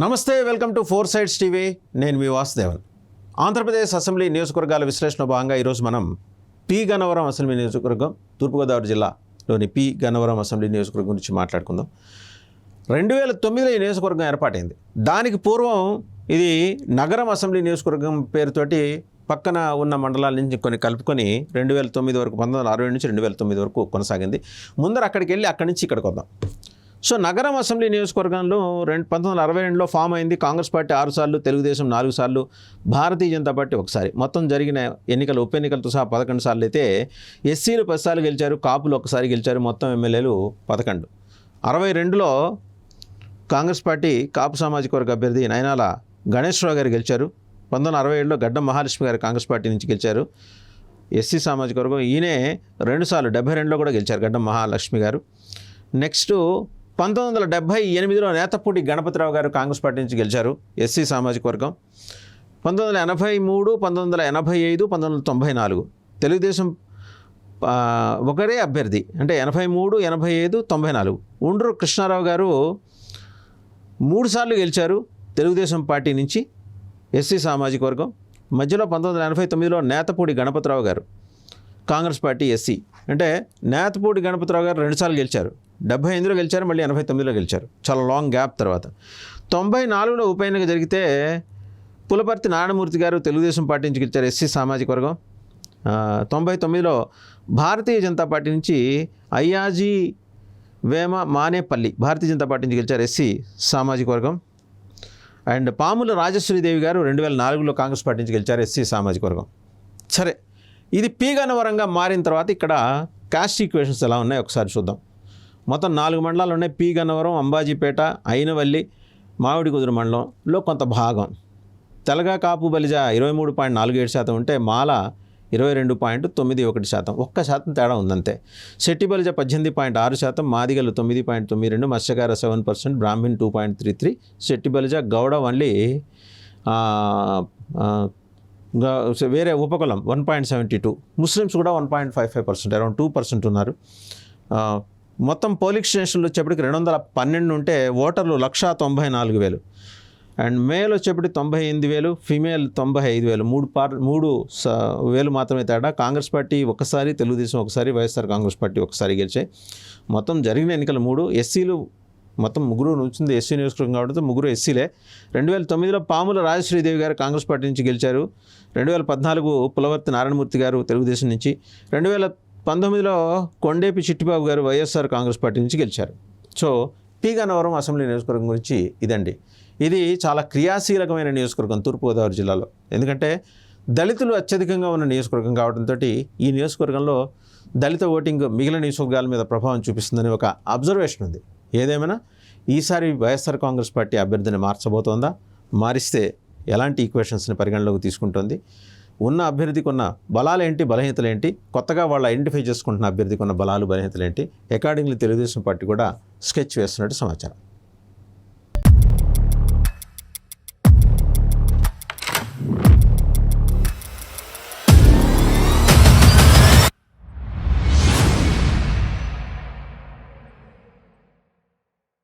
నమస్తే welcome to four sides TV. నేను మీ వాసుదేవన్. ఆంధ్రప్రదేశ్ అసెంబ్లీ నియోజకవర్గాల విశ్లేషణ భాగంగా ఈరోజు మనం పి గన్నవరం అసెంబ్లీ నియోజకవర్గం తూర్పుగోదావరి జిల్లాలోని పి గన్నవరం అసెంబ్లీ నియోజకవర్గం గురించి మాట్లాడుకుందాం. రెండు వేల తొమ్మిదిలో ఈ నియోజకవర్గం ఏర్పాటైంది. దానికి పూర్వం ఇది నగరం అసెంబ్లీ నియోజకవర్గం పేరుతోటి పక్కన ఉన్న మండలాల నుంచి కొన్ని కలుపుకొని రెండు వేల తొమ్మిది వరకు పంతొమ్మిది వందల అరవై నుంచి రెండు వేల తొమ్మిది వరకు కొనసాగింది. ముందర అక్కడికి వెళ్ళి అక్కడి నుంచి ఇక్కడికి వద్దాం. సో నగరం అసెంబ్లీ నియోజకవర్గంలో రెండు పంతొమ్మిది వందల అరవై రెండులో ఫామ్ అయింది. కాంగ్రెస్ పార్టీ ఆరు సార్లు తెలుగుదేశం నాలుగు సార్లు భారతీయ జనతా పార్టీ ఒకసారి. మొత్తం జరిగిన ఎన్నికలు ఉప ఎన్నికలతో సహా పదకొండు సార్లు అయితే ఎస్సీలు పది సార్లు గెలిచారు కాపులు ఒకసారి గెలిచారు మొత్తం ఎమ్మెల్యేలు పదకొండు. అరవై రెండులో కాంగ్రెస్ పార్టీ కాపు సామాజిక వర్గ అభ్యర్థి నయనాల గణేశ్వరరావు గారు గెలిచారు. పంతొమ్మిది వందల అరవై ఏడులో గడ్డం మహాలక్ష్మి గారు కాంగ్రెస్ పార్టీ నుంచి గెలిచారు. ఎస్సీ సామాజిక వర్గం ఈయనే రెండుసార్లు డెబ్బై రెండులో కూడా గెలిచారు గడ్డం మహాలక్ష్మి గారు. నెక్స్ట్ పంతొమ్మిది వందల డెబ్బై ఎనిమిదిలో నేతపూడి గణపతిరావు గారు కాంగ్రెస్ పార్టీ నుంచి గెలిచారు ఎస్సీ సామాజిక వర్గం. పంతొమ్మిది వందల ఎనభై మూడు పంతొమ్మిది వందల ఎనభై ఐదు పంతొమ్మిది వందల తొంభై నాలుగు. తెలుగుదేశం ఒకరే అభ్యర్థి. అంటే ఎనభై మూడు ఎనభై ఐదు తొంభై నాలుగు. ఉండ్రు కృష్ణారావు గారు మూడుసార్లు గెలిచారు తెలుగుదేశం పార్టీ నుంచి ఎస్సీ సామాజిక వర్గం. మధ్యలో పంతొమ్మిది వందల ఎనభై తొమ్మిదిలో నేతపూడి గణపతిరావు గారు కాంగ్రెస్ పార్టీ ఎస్సీ. అంటే నేతపూడి గణపతిరావు గారు రెండుసార్లు గెలిచారు. డెబ్బై ఎనిమిదిలో గెలిచారు మళ్ళీ ఎనభై తొమ్మిదిలో గెలిచారు. చాలా లాంగ్ గ్యాప్ తర్వాత. తొంభై నాలుగులో ఉప ఎన్నిక జరిగితే పులపర్తి నారాయణమూర్తి గారు తెలుగుదేశం పార్టీ నుంచి గెలిచారు ఎస్సీ సామాజిక వర్గం. తొంభై తొమ్మిదిలో భారతీయ జనతా పార్టీ నుంచి అయ్యాజీ వేమ మానేపల్లి భారతీయ జనతా పార్టీ నుంచి గెలిచారు ఎస్సీ సామాజిక వర్గం. అండ్ పాముల రాజశ్రీదేవి గారు రెండు వేల నాలుగులో కాంగ్రెస్ పార్టీ నుంచి గెలిచారు ఎస్సీ సామాజిక వర్గం. సరే ఇది పీగనవరంగా మారిన తర్వాత ఇక్కడ కాస్ట్ ఈక్వేషన్స్ ఎలా ఉన్నాయి ఒకసారి చూద్దాం. మొత్తం నాలుగు మండలాలు ఉన్నాయి. పీ గన్నవరం అంబాజీపేట అయినవల్లి మామిడికుదురు మండలంలో కొంత భాగం. తెలగా కాపు బలిజ ఇరవై మూడు పాయింట్ నాలుగు ఏడు శాతం ఉంటే మాల ఇరవై రెండు పాయింట్ తొమ్మిది ఒకటి శాతం. ఒక్క శాతం తేడా ఉందంతే. శెట్టి బలిజ పద్దెనిమిది పాయింట్ ఆరు శాతం మాదిగలు తొమ్మిది పాయింట్ తొమ్మిది రెండు మత్స్యకార seven percent Brahmin two point three three Shetty Balija Gowda only వేరే ఉపకులం one point seventy two Muslims కూడా one point five five percent around two percent ఉన్నారు. మొత్తం పోలింగ్ స్టేషన్లు వచ్చేప్పటికి రెండు వందల పన్నెండు ఉంటే ఓటర్లు లక్షా తొంభై నాలుగు వేలు. అండ్ మేల్ వచ్చేప్పటికి తొంభై ఎనిమిది వేలు ఫీమేల్ తొంభై ఐదు వేలు. మూడు పార్ మూడు స- వేలు మాత్రమే తేడా. కాంగ్రెస్ పార్టీ ఒకసారి తెలుగుదేశం ఒకసారి వైఎస్ఆర్ కాంగ్రెస్ పార్టీ ఒకసారి గెలిచాయి. మొత్తం జరిగిన ఎన్నికలు మూడు. ఎస్సీలు మొత్తం ముగ్గురు నుంచింది ఎస్సీ నియోజకవర్గం కాబట్టి ముగ్గురు ఎస్సీలే. రెండు వేల తొమ్మిదిలో పాముల రాజశ్రీదేవి గారు కాంగ్రెస్ పార్టీ నుంచి గెలిచారు. రెండు వేల పద్నాలుగు పులవర్తి నారాయణమూర్తి గారు తెలుగుదేశం నుంచి. రెండు వేల పంతొమ్మిదిలో కొండేపి చిట్టిబాబు గారు వైఎస్ఆర్ కాంగ్రెస్ పార్టీ నుంచి గెలిచారు. సో పి అసెంబ్లీ నియోజకవర్గం గురించి ఇదండి. ఇది చాలా క్రియాశీలకమైన నియోజకవర్గం తూర్పుగోదావరి జిల్లాలో. ఎందుకంటే దళితులు అత్యధికంగా ఉన్న నియోజకవర్గం కావడంతో ఈ నియోజకవర్గంలో దళిత ఓటింగ్ మిగిలిన నియోజకవర్గాల మీద ప్రభావం చూపిస్తుందని ఒక అబ్జర్వేషన్ ఉంది. ఏదేమైనా ఈసారి వైఎస్ఆర్ కాంగ్రెస్ పార్టీ అభ్యర్థిని మార్చబోతోందా? మారిస్తే ఎలాంటి ఈక్వేషన్స్ని పరిగణలోకి తీసుకుంటుంది? ఉన్న అభ్యర్థికి ఉన్న బలాలు ఏంటి బలహీనతలు ఏంటి కొత్తగా వాళ్ళు ఐడెంటిఫై చేసుకుంటున్న అభ్యర్థికి ఉన్న బలాలు బలహీనతలేంటి? అకార్డింగ్లీ తెలుగుదేశం పార్టీ కూడా స్కెచ్ వేస్తున్నట్టు సమాచారం.